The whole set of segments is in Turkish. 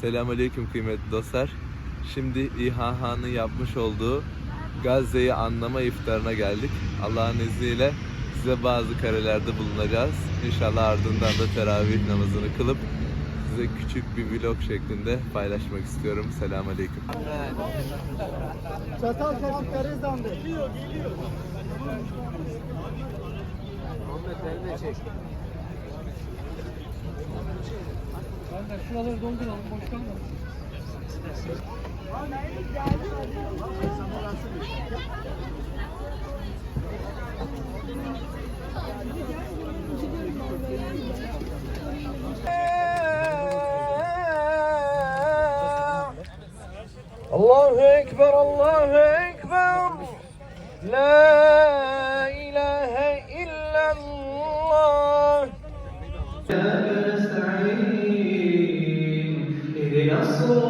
Selamünaleyküm kıymetli dostlar. Şimdi İHH'nın yapmış olduğu Gazze'yi anlama iftarına geldik. Allah'ın izniyle size bazı karelerde bulunacağız. İnşallah ardından da teravih namazını kılıp size küçük bir vlog şeklinde paylaşmak istiyorum. Selamünaleyküm. Çatal kaşık Karizdan'da. Geliyor, geliyor. Ben de şuraları dolduralım, boş kalmasın. Allahu Ekber, Allahu Ekber. La Amém.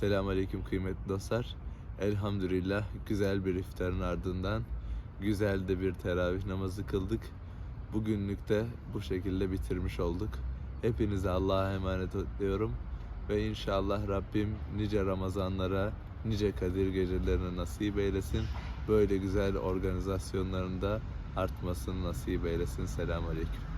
Selamünaleyküm kıymetli dostlar. Elhamdülillah güzel bir iftarın ardından güzel de bir teravih namazı kıldık. Bugünlük de bu şekilde bitirmiş olduk. Hepinize Allah'a emanet ediyorum. Ve inşallah Rabbim nice Ramazanlara, nice Kadir gecelerine nasip eylesin. Böyle güzel organizasyonlarında artmasını nasip eylesin. Selamünaleyküm.